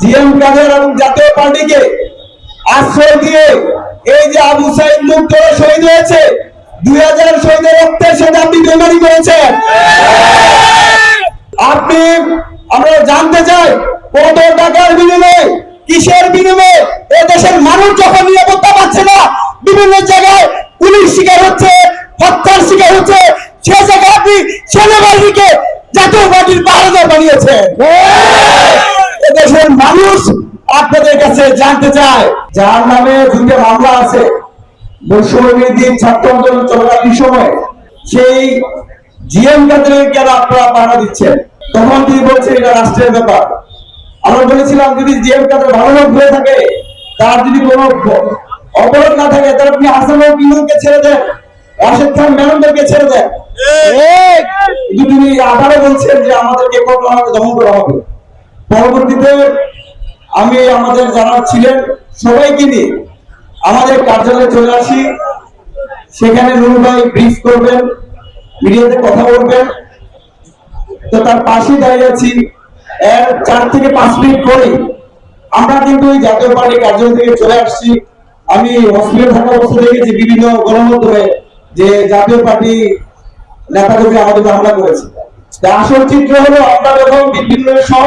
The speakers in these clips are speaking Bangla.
জিএম এবং জাতীয় পার্টিকে আশ্রয় দিয়ে এই যে আবু সাইদ মুক্ত শহীদ হয়েছে, দুই হাজার শহীদের রক্তের সাথে আপনি বেমারি করেছেন। আপনি, আমরা জানতে চাই, কত টাকার বিনিময়ে, কিসের বিনিময়ে এ দেশের মানুষ যখন নিরাপত্তা পাচ্ছে না, বিভিন্ন জায়গায় পুলিশ শিকার হচ্ছে, হত্যার শিকার হচ্ছে, সে জায়গায় আপনি সেনাবাহিনীকে জাতীয় পার্টির পাহারাদার বানিয়েছেন। এদেশের মানুষ আপনাদের কাছে জানতে চায় যার নামে দুইটা মামলা আছে। বৈষম্যবিরোধী ছাত্র আন্দোলন চলাকালীন সময় সেই জিএম কাদের কেন আপনারা পাহারা দিচ্ছেন? তখন তিনি বলছেন এটা রাষ্ট্রের ব্যাপার। আমরা বলেছিলাম যদি জিএম কাদের ভালো লোক হয়ে থাকে তার যদি কোনো অপরাধ না থাকে তাহলে আপনি হাসান বিন্দুকে ছেড়ে দেন রাশেদ খান ম্যাডামদেরকে ছেড়ে দেন। কিন্তু তিনি আবারও বলছেন যে আমাদেরকে কত দমন করা হবে। পরবর্তীতে আমি আমাদের যারা ছিলেন সবাইকে নিয়ে আমাদের কার্যালয়ে চলে আসি। সেখানে নুরু ভাই ব্রিফ করবেন, মিডিয়াতে কথা বলবেন। তো তার পাশে দাঁড়িয়ে আছি। এর চার থেকে পাঁচ মিনিট পরে আমরা কিন্তু ওই জাতীয় পার্টি কার্যালয় থেকে চলে আসছি। আমি হসপিটাল থাকা অবস্থা দেখেছি, বিভিন্ন গণমাধ্যমে যে জাতীয় পার্টি নেতাকর্মী আমাদের হামলা করেছে। আসল চিত্র হলো আমরা যখন বিভিন্ন সহ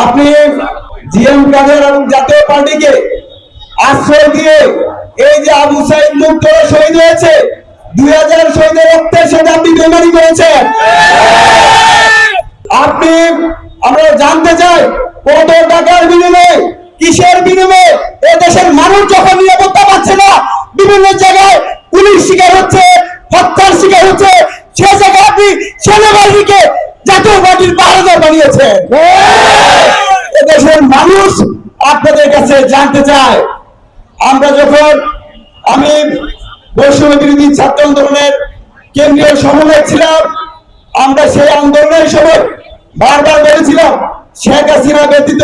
আপনি জিএম কাদের এবং জাতীয় পার্টিকে আশ্রয় দিয়ে এই যে আবু সাইদ মুক্ত শহীদ হয়েছে, দুই হাজার শহীদের রক্তের সাথে আপনি বেমারি করেছেন। আপনি, আমরা জানতে চাই, কত টাকার বিনিময়ে, কিসের বিনিময়ে এ দেশের মানুষ যখন নিরাপত্তা পাচ্ছে না, বিভিন্ন জায়গায় পুলিশ শিকার হচ্ছে, হত্যার শিকার হচ্ছে, সে জায়গায় আপনি সেনাবাহিনীকে জাতীয় পার্টির পাহারাদার বানিয়েছেন। এদেশের মানুষ আপনাদের কাছে জানতে চায়। আমরা যখন আমি বৈষম্য বিরোধী ছাত্র আন্দোলনের কেন্দ্রীয় সমন্বয় ছিলাম, আমরা সেই আন্দোলনের সময় বারবার বলেছিলাম, শেখ হাসিনা ব্যতীত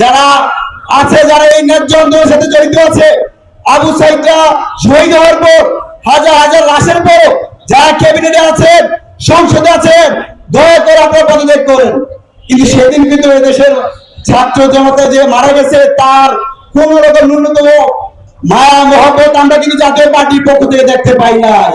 যারা আছে, যারা এই ন্যায্য আন্দোলনের সাথে জড়িত আছে, আবু সাইদরা শহীদ হওয়ার পর, হাজার হাজার লাশের পর যারা ক্যাবিনেটে আছেন, সংসদে আছেন, দয়া করে আপনারা পদত্যাগ করেন। কিন্তু সেদিন কিন্তু এদেশের ছাত্র জনতা যে মারা গেছে, তার কোন রকম ন্যূনতম মায়া, মহব্বত আমরা কিন্তু জাতীয় পার্টির পক্ষ থেকে দেখতে পাই নাই।